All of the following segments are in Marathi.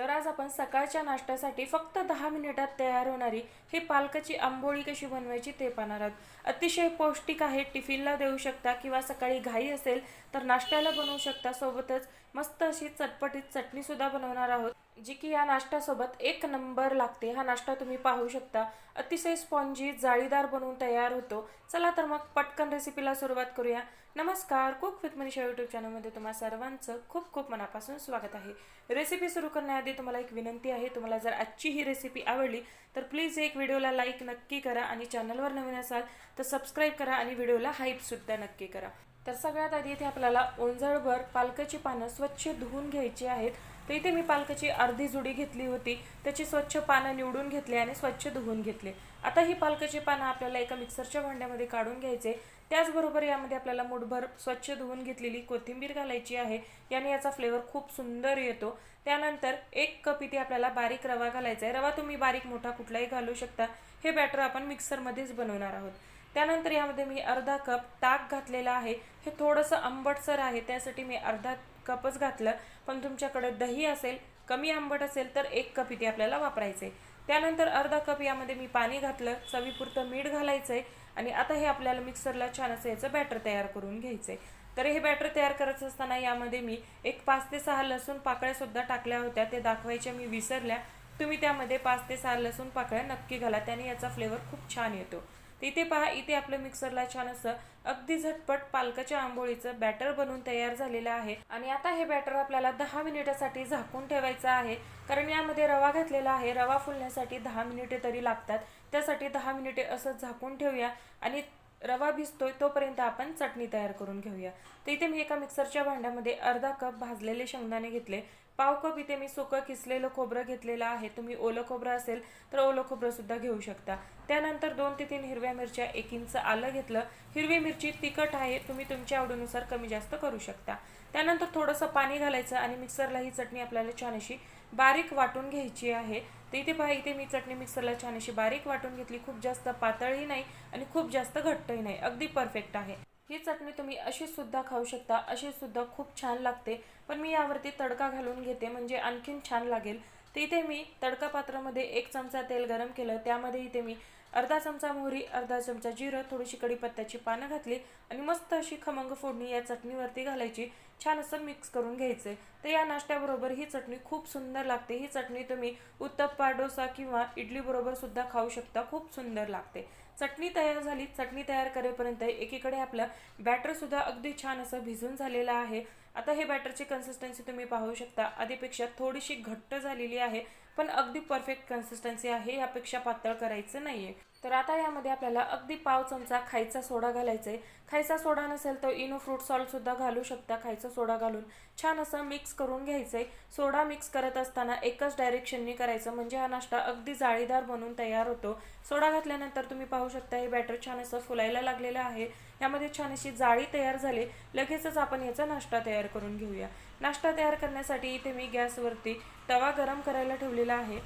तर आज आपण सकाळच्या नाश्त्यासाठी फक्त दहा मिनिटात तयार होणारी ही पालकाची आंबोळी कशी बनवायची ते पाहणार आहोत. अतिशय पौष्टिक आहे टिफिनला देऊ शकता किंवा सकाळी घाई असेल तर नाश्त्याला बनवू शकता. सोबतच मस्त अशी चटपटीत चटणी सुद्धा बनवणार आहोत जी की या नाश्त्यासोबत एक नंबर लागते. हा नाश्ता तुम्ही पाहू शकता. अतिशय स्पॉन्जी जाळीदार बनवून तयार होतो. चला तर मग पटकन रेसिपीला सुरुवात करूया. नमस्कार कुक विथ मनीषा यूट्यूब चॅनलमध्ये तुम्हा सर्वांचं खूप खूप मनापासून स्वागत आहे. रेसिपी सुरू करण्याआधी तुम्हाला एक विनंती आहे. तुम्हाला जर आजची ही रेसिपी आवडली तर प्लीज एक व्हिडिओला लाईक नक्की करा आणि चॅनलवर नवीन असाल तर सबस्क्राईब करा आणि व्हिडिओला हाईपसुद्धा नक्की करा. तर सगळ्यात आधी इथे आपल्याला ओंजळभर पालकाची पानं स्वच्छ धुवून घ्यायची आहेत. तर इथे मी पालकाची अर्धी जुडी घेतली होती. त्याची स्वच्छ पानं निवडून घेतली आणि स्वच्छ धुवून घेतले. आता ही पालकाची पानं आपल्याला एका मिक्सरच्या भांड्यामध्ये काढून घ्यायचे. त्याचबरोबर यामध्ये आपल्याला मुठभर स्वच्छ धुवून घेतलेली कोथिंबीर घालायची आहे. याने याचा फ्लेवर खूप सुंदर येतो. त्यानंतर एक कप इथे आपल्याला बारीक रवा घालायचा आहे. रवा तुम्ही बारीक मोठा कुठलाही घालू शकता. हे बॅटर आपण मिक्सरमध्येच बनवणार आहोत. त्यानंतर यामध्ये मी अर्धा कप ताक घातलेलं आहे. हे थोडंसं आंबटसर आहे त्यासाठी मी अर्धा कपच घातलं. पण तुमच्याकडे दही असेल कमी आंबट असेल तर एक कप इथे आपल्याला वापरायचे त्यानंतर अर्धा कप यामध्ये मी पाणी घातलं चवीपुरतं मीठ घालायचं आहे आणि आता हे आपल्याला मिक्सरला छान असं याचं बॅटर तयार करून घ्यायचं आहे तर हे बॅटर तयार करत असताना यामध्ये मी एक पाच ते सहा लसूण पाकळ्या सुद्धा टाकल्या होत्या. ते दाखवायच्या मी विसरल्या. तुम्ही त्यामध्ये पाच ते सहा लसूण पाकळ्या नक्की घाला त्याने याचा फ्लेवर खूप छान येतो. तर इथे पहा इथे आपलं मिक्सरला छान असं अगदी झटपट पालकाच्या आंबोळीचं बॅटर बनवून तयार झालेलं आहे. आणि आता हे बॅटर आपल्याला दहा मिनिटासाठी झाकून ठेवायचं आहे. कारण यामध्ये रवा घातलेला आहे. रवा फुलण्यासाठी दहा मिनिटे तरी लागतात. त्यासाठी दहा मिनिटे असं झाकून ठेवूया. आणि रवा भिजतोय तोपर्यंत आपण चटणी तयार करून घेऊया. तर इथे मी एका मिक्सरच्या भांड्यामध्ये अर्धा कप भाजलेले शेंगदाणे घेतले. पाव कप इथे मी सुकं किसलेलं खोबरं घेतलेलं आहे. तुम्ही ओलं खोबरं असेल तर ओलं खोबरंसुद्धा घेऊ शकता. त्यानंतर दोन ते तीन हिरव्या मिरच्या एक इंच आलं घेतलं. हिरवी मिरची तिखट आहे तुम्ही तुमच्या आवडीनुसार कमी जास्त करू शकता. त्यानंतर थोडंसं पाणी घालायचं आणि मिक्सरला ही चटणी आपल्याला छान अशी बारीक वाटून घ्यायची आहे. तर इथे पहा इथे मी चटणी मिक्सरला छान अशी बारीक वाटून घेतली. खूप जास्त पातळही नाही आणि खूप जास्त घट्टही नाही. अगदी परफेक्ट आहे. ही चटणी तुम्ही अशी सुद्धा खाऊ शकता अशी सुद्धा खूप छान लागते. पण मी यावरती तडका घालून घेते म्हणजे आणखीन छान लागेल. तर इथे मी तडका पात्रामध्ये एक चमचा तेल गरम केलं. त्यामध्ये इथे मी अर्धा चमचा मोहरी अर्धा चमचा जिरं थोडीशी कढीपत्त्याची पानं घातली आणि मस्त अशी खमंग फोडणी या चटणीवरती घालायची. छान असं मिक्स करून घ्यायचं. तर या नाश्त्याबरोबर ही चटणी खूप सुंदर लागते. ही चटणी तुम्ही उत्तप्पा डोसा किंवा इडलीबरोबर सुद्धा खाऊ शकता. खूप सुंदर लागते. चटणी तयार झाली. चटणी तयार करेपर्यंत एकीकडे आपलं बॅटरसुद्धा अगदी छान असं भिजून झालेलं आहे. आता हे बॅटरची कन्सिस्टन्सी तुम्ही पाहू शकता. आधीपेक्षा थोडीशी घट्ट झालेली आहे पण अगदी परफेक्ट कन्सिस्टन्सी आहे. यापेक्षा पातळ करायचं नाही आहे तर आता यामध्ये आपल्याला अगदी पाव चमचा खायचा सोडा घालायचा आहे खायचा सोडा नसेल तर इनो फ्रूट सॉल्टसुद्धा घालू शकता. खायचा सोडा घालून छान असं मिक्स करून घ्यायचं आहे सोडा मिक्स करत असताना एकच डायरेक्शननी करायचं म्हणजे हा नाश्ता अगदी जाळीदार बनून तयार होतो. सोडा घातल्यानंतर तुम्ही पाहू शकता हे बॅटर छान असं फुलायला लागलेलं आहे. यामध्ये छान अशी जाळी तयार झाली. लगेचच आपण याचा नाश्ता तयार करून घेऊया. नाश्ता तयार करण्यासाठी इथे मी गॅसवरती तवा गरम करायला ठेवलेला आहे.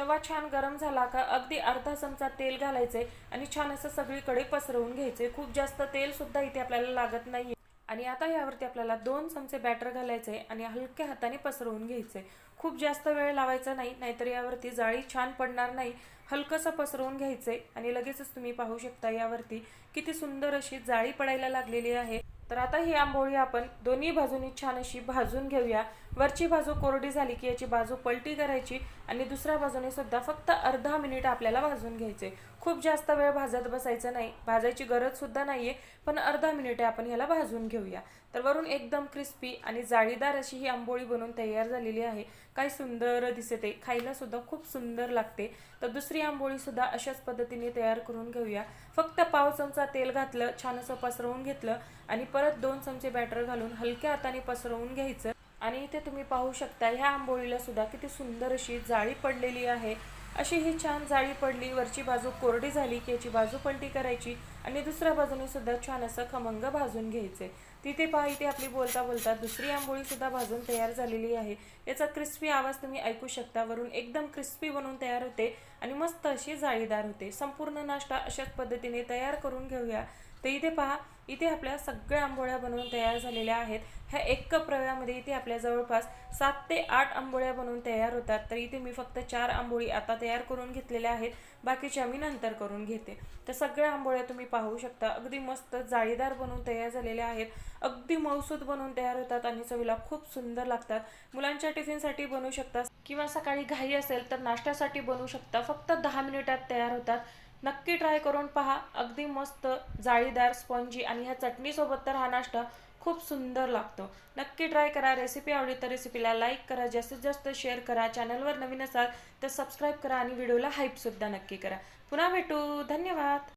तवा छान गरम झाला का अगदी अर्धा चमचा तेल घालायचे आणि छान असं सगळीकडे पसरवून घ्यायचे खूप जास्त तेल सुद्धा इथे आपल्याला लागत नाही आणि आता यावरती आपल्याला दोन चमचे बॅटर घालायचे आणि हलक्या हाताने पसरवून घ्यायचे खूप जास्त वेळ लावायचा नाही नाहीतर यावरती जाळी छान पडणार नाही. हलकंसं पसरवून घ्यायचंय आणि लगेचच तुम्ही पाहू शकता यावरती किती सुंदर अशी जाळी पडायला लागलेली आहे. तर आता ही आंबोळी आपण दोन्ही बाजूनी छान अशी भाजून घेऊया. वरची बाजू कोरडी झाली की याची बाजू पलटी करायची आणि दुसऱ्या बाजूने सुद्धा फक्त अर्धा मिनिट आपल्याला भाजून घ्यायचे. खूप जास्त वेळ भाजत बसायचं नाही भाजायची गरज सुद्धा नाहीये पण अर्धा मिनिटे आपण याला भाजून घेऊया. तर वरून एकदम क्रिस्पी आणि जाळीदार अशी ही आंबोळी बनवून तयार झालेली आहे. काय सुंदर दिसते खायला सुद्धा खूप सुंदर लागते. तर दुसरी आंबोळी सुद्धा अशाच पद्धतीने तयार करून घेऊया. फक्त पाव चमचा तेल घातलं छान असं पसरवून घेतलं आणि परत दोन चमचे बॅटर घालून हलक्या हाताने पसरवून घ्यायचं. आणि इथे तुम्ही पाहू शकता ह्या आंबोळीला सुद्धा किती सुंदर अशी जाळी पडलेली आहे. अशी ही छान जाळी पडली वरची बाजू कोरडी झाली की याची बाजू पलटी करायची आणि दुसऱ्या बाजूने सुद्धा छान असं खमंग भाजून घ्यायचे. तिथे पहा इथे आपली बोलता बोलता दुसरी आंबोळी सुद्धा भाजून तयार झालेली आहे. याचा क्रिस्पी आवाज तुम्ही ऐकू शकता वरून एकदम क्रिस्पी बनवून तयार होते आणि मस्त अशी जाळीदार होते. संपूर्ण नाश्ता अशाच पद्धतीने तयार करून घेऊया. तर इथे पहा इथे आपल्या सगळ्या आंबोळ्या बनवून तयार झालेल्या आहेत. ह्या एक कप रव्यामध्ये इथे आपल्या जवळपास सात ते आठ आंबोळ्या बनवून तयार होतात. तर इथे मी फक्त चार आंबोळी आता तयार करून घेतलेल्या आहेत. बाकीच्या मी नंतर करून घेते. तर सगळ्या आंबोळ्या तुम्ही पाहू शकता. अगदी मस्त जाळीदार बनवून तयार झालेल्या आहेत. अगदी मौसूद बनवून तयार होतात आणि चवीला खूप सुंदर लागतात. मुलांच्या टिफिनसाठी बनवू शकता किंवा सकाळी घाई असेल तर नाश्त्यासाठी बनवू शकता. फक्त दहा मिनिटात तयार होतात. नक्की ट्राय करून पहा. अगदी मस्त जाळीदार स्पॉन्जी आणि ह्या चटणीसोबत तर हा नाश्ता खूप सुंदर लागतो. नक्की ट्राय करा. रेसिपी आवडली तर रेसिपीला लाईक करा. जास्तीत जास्त शेअर करा. चॅनलवर नवीन असाल तर सबस्क्राईब करा आणि व्हिडिओला हाईपसुद्धा नक्की करा. पुन्हा भेटू. धन्यवाद.